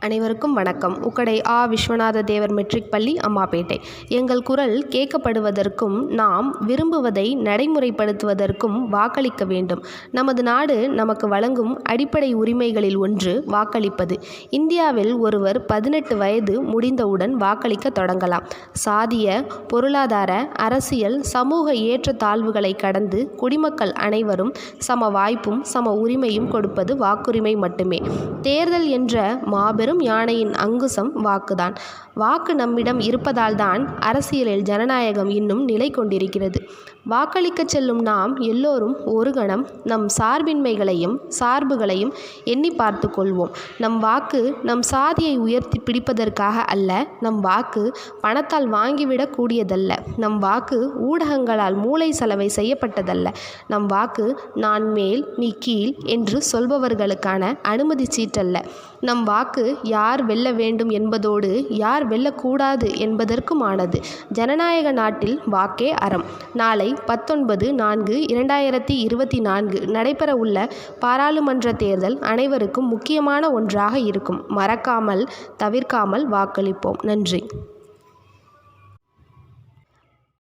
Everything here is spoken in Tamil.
அனைவருக்கும் வணக்கம். உக்கடை ஆ. விஸ்வநாத தேவர் மெட்ரிக் பள்ளி அம்மாப்பேட்டை எங்கள் குரல் கேட்கப்படுவதற்கும் நாம் விரும்புவதை நடைமுறைப்படுத்துவதற்கும் வாக்களிக்க வேண்டும். நமது நாடு நமக்கு வழங்கும் அடிப்படை உரிமைகளில் ஒன்று வாக்களிப்பது. இந்தியாவில் ஒருவர் பதினெட்டு வயது முடிந்தவுடன் வாக்களிக்க தொடங்கலாம். சாதிய பொருளாதார அரசியல் சமூக ஏற்றத்தாழ்வுகளை கடந்து குடிமக்கள் அனைவரும் சம வாய்ப்பும் சம உரிமையும் கொடுப்பது வாக்குரிமை மட்டுமே. தேர்தல் என்ற மாபெரும் யானையின் அங்குசம் வாக்குதான். வாக்கு நம்மிடம் இருப்பதால்தான் அரசியலில் ஜனநாயகம் இன்னும் நிலை கொண்டிருக்கிறது. வாக்களிக்கச் செல்லும் நாம் எல்லோரும் ஒரு கணம் நம் சார்பின்மைகளையும் சார்புகளையும் எண்ணி பார்த்து கொள்வோம். நம் வாக்கு நம் சாதியை உயர்த்தி பிடிப்பதற்காக அல்ல நம் வாக்கு பணத்தால் வாங்கிவிடக் கூடியதல்ல. நம் வாக்கு ஊடகங்களால் மூளை செலவை செய்யப்பட்டதல்ல. நம் வாக்கு நான் மேல் நீ கீழ் என்று சொல்பவர்களுக்கான அனுமதி சீட்டல்ல. நம் வாக்கு யார் வெல்ல வேண்டும் என்பதோடு யார் வெல்லக்கூடாது என்பதற்குமானது. ஜனநாயக நாட்டில் வாக்கே அறம். நாளை பத்தொன்பது நான்கு இரண்டாயிரத்தி இருபத்தி நான்கு நடைபெறவுள்ள பாராளுமன்ற தேர்தல் அனைவருக்கும் முக்கியமான ஒன்றாக இருக்கும். மறக்காமல் தவிர்க்காமல் வாக்களிப்போம். நன்றி.